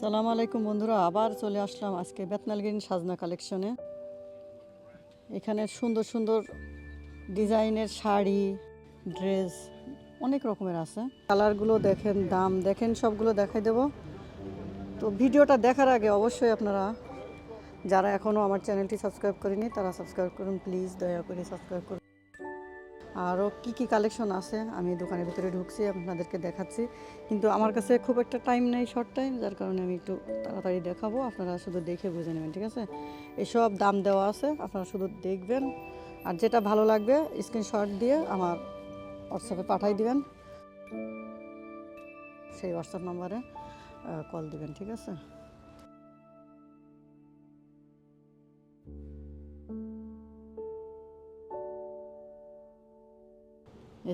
সালাম আলাইকুম বন্ধুরা, আবার চলে আসলাম আজকে বেতনালগিন সাজনা কালেকশনে এখানে সুন্দর সুন্দর ডিজাইনের শাড়ি, ড্রেস অনেক রকমের আছে। কালারগুলো দেখেন, দাম দেখেন, সবগুলো দেখাই দেব। তো ভিডিওটা দেখার আগে অবশ্যই আপনারা, যারা এখনও আমার চ্যানেলটি সাবস্ক্রাইব করেনি তারা সাবস্ক্রাইব করুন, প্লিজ দয়া করে সাবস্ক্রাইব করুন। আরও কি কি কালেকশন আছে, আমি দোকানের ভিতরে ঢুকছি, আপনাদেরকে দেখাচ্ছি। কিন্তু আমার কাছে খুব একটা টাইম নেই শর্ট টাইম যার কারণে আমি একটু তাড়াতাড়ি দেখাবো, আপনারা শুধু দেখে বুঝে নেবেন, ঠিক আছে? এসব দাম দেওয়া আছে, আপনারা শুধু দেখবেন, আর যেটা ভালো লাগবে স্ক্রিনশট দিয়ে আমার হোয়াটসঅ্যাপে পাঠাই দিবেন। সেই হোয়াটসঅ্যাপ নাম্বারে কল দিবেন, ঠিক আছে?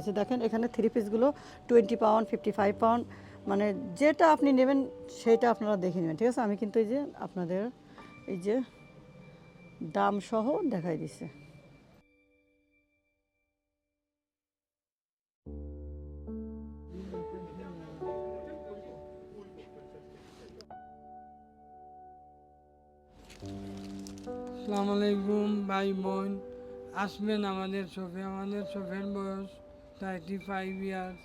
যে দেখেন, এখানে থ্রি পিসগুলো twenty pound fifty five pound মানে যেটা আপনি নেবেন সেটা আপনারা দেখে নেবেন, ঠিক আছে? আমি কিন্তু এই যে আপনাদের এই যে দাম সহ দেখাই দিছে আসসালামু আলাইকুম, ভাই বোন, আসবেন আমাদের শপে, আমাদের শপের বয়স থার্টি ফাইভ ইয়ার্স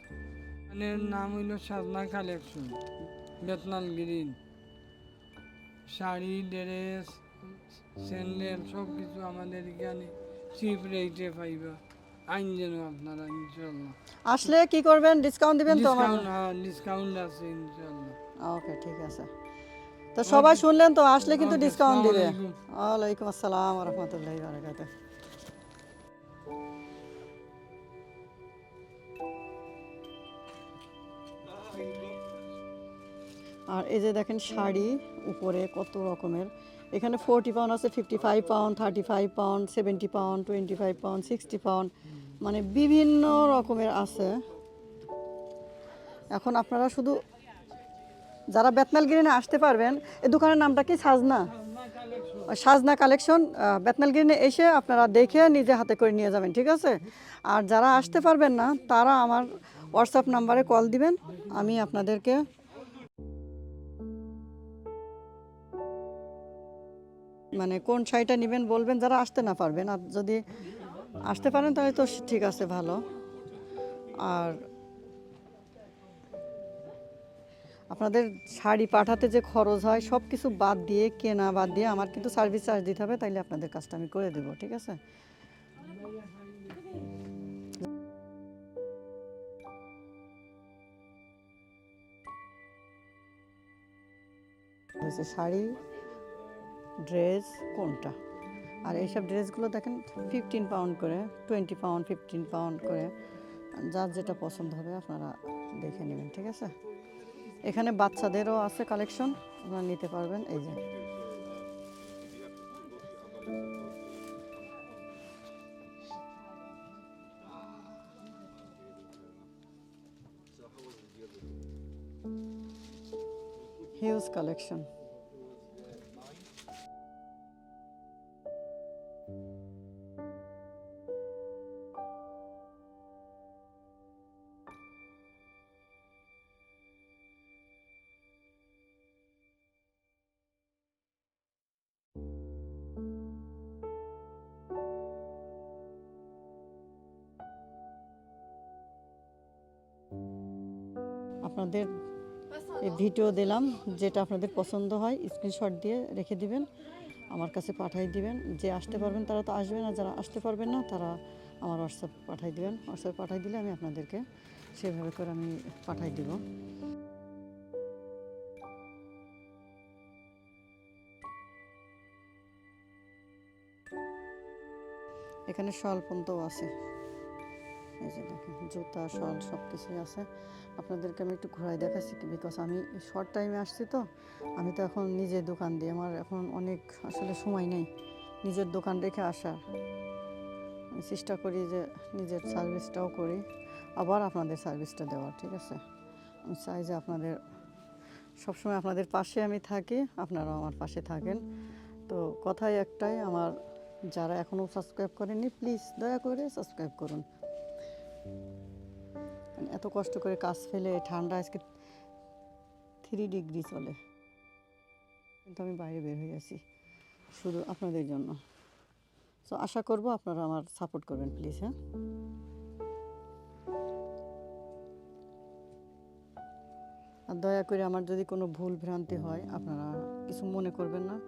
এখানের নাম হইল Sajna collection Bethnal green sari dress sandal সব কিছু আমাদের এখানে চিপ রেটে পাইবা। আইন যেন আপনারা ইনশাল্লাহ আসলে কি করবেন? ডিসকাউন্ট দিবেন তো ডিসকাউন্ট হ্যাঁ ডিসকাউন্ট আছে ইনশাল্লাহ ওকে ঠিক আছে। তো সবাই শুনলেন তো আসলে কিন্তু ডিসকাউন্ট দিবে। ওয়ালাইকুম আসসালাম রহমতুল্লাহ বারাকাত আর এই যে দেখেন শাড়ি উপরে কত রকমের। এখানে ফোরটি পাউন্ড আছে fifty five pound thirty five pound seventy pound twenty five pound sixty pound মানে বিভিন্ন রকমের আছে। এখন আপনারা শুধু যারা বেতনাল গ্রিনে আসতে পারবেন এই দোকানের নামটা কি? সাজনা? সাজনা কালেকশন বেতনাল গ্রিনে এসে আপনারা দেখে নিজে হাতে করে নিয়ে যাবেন, ঠিক আছে? আর যারা আসতে পারবেন না, তারা আমার হোয়াটসঅ্যাপ নাম্বারে কল দিবেন, আমি আপনাদেরকে মানে কোন শাড়িটা নেবেন বলবেন, যারা আসতে না পারবেন। আর যদি আসতে পারেন, তাহলে তো ঠিক আছে, ভালো। আর আপনাদের শাড়ি পাঠাতে যে খরচ হয় সব কিছু বাদ দিয়ে, কেনা বাদ দিয়ে, আমার কিন্তু সার্ভিস চার্জ দিতে হবে, তাইলে আপনাদের কাজটা আমি করে দেবো, ঠিক আছে? শাড়ি। ড্রেস কোনটা? আর এইসব ড্রেসগুলো দেখেন ফিফটিন পাউন্ড করে টোয়েন্টি পাউন্ড ফিফটিন পাউন্ড করে, যার যেটা পছন্দ হবে আপনারা দেখে নেবেন, ঠিক আছে? এখানে বাচ্চাদেরও আছে কালেকশন আপনারা নিতে পারবেন, এই যে। হিউজ কালেকশন আপনাদের ভিডিও দিলাম, যেটা আপনাদের পছন্দ হয় স্ক্রিনশট দিয়ে রেখে দিবেন, আমার কাছে পাঠিয়ে দিবেন। যে আসতে পারবেন তারা তো আসবেন আর যারা আসতে পারবেন না, তারা আমার হোয়াটসঅ্যাপ পাঠিয়ে দিবেন। হোয়াটসঅ্যাপ পাঠিয়ে দিলে আমি আপনাদেরকে সেভাবে করে আমি পাঠিয়ে দিব। এখানে স্বল্পন্তও আছে। এই যে দেখেন, জুতা, শল সব কিছুই আছে। আপনাদেরকে আমি একটু ঘোরাই দেখাচ্ছি বিকজ আমি শর্ট টাইমে আসছি তো, আমি তো এখন নিজের দোকান দিয়ে আমার এখন অনেক আসলে সময় নেই নিজের দোকান রেখে আসার। চেষ্টা করি যে নিজের সার্ভিসটাও করি, আবার আপনাদের সার্ভিসটা দেওয়ার, ঠিক আছে? আমি চাই যে আপনাদের, সবসময় আপনাদের পাশে আমি থাকি, আপনারাও আমার পাশে থাকেন। তো কথাই একটাই, আমার যারা এখনও সাবস্ক্রাইব করেননি প্লিজ দয়া করে সাবস্ক্রাইব করুন। এত কষ্ট করে কাজ ফেলে, ঠান্ডা, আজকে থ্রি ডিগ্রি চলে। কিন্তু আমি বাইরে বের হয়ে আছি শুধু আপনাদের জন্য। সো আশা করব আপনারা আমার সাপোর্ট করবেন প্লিজ হ্যাঁ? আর দয়া করে আমার যদি কোনো ভুল ভ্রান্তি হয়, আপনারা কিছু মনে করবেন না।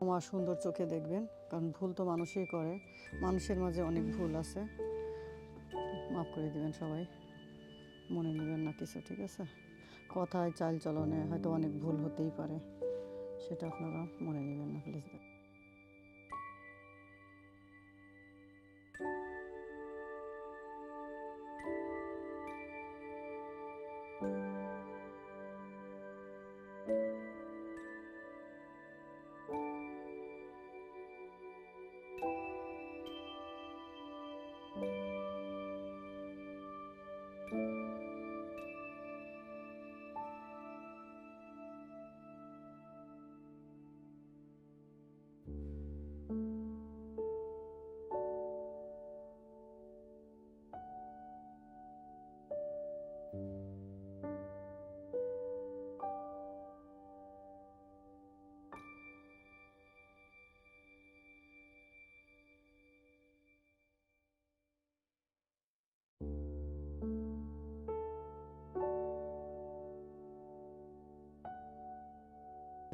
আমার সুন্দর চোখে দেখবেন, কারণ ভুল তো মানুষই করে। মানুষের মাঝে অনেক ভুল আছে। মাফ করে দিবেন সবাই। মনে নেবেন না কিছু, ঠিক আছে? কথায় চাল চলনে হয়তো অনেক ভুল হতেই পারে, সেটা আপনারা মনে নেবেন না প্লিজ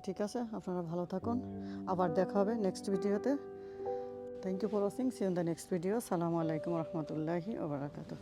ঠিক আছে? আপনারা ভালো থাকুন। আবার দেখা হবে নেক্সট ভিডিওতে thank you for watching see in the next video সালামু আলাইকুম রহমতুল্লাহি ওবরাকাতু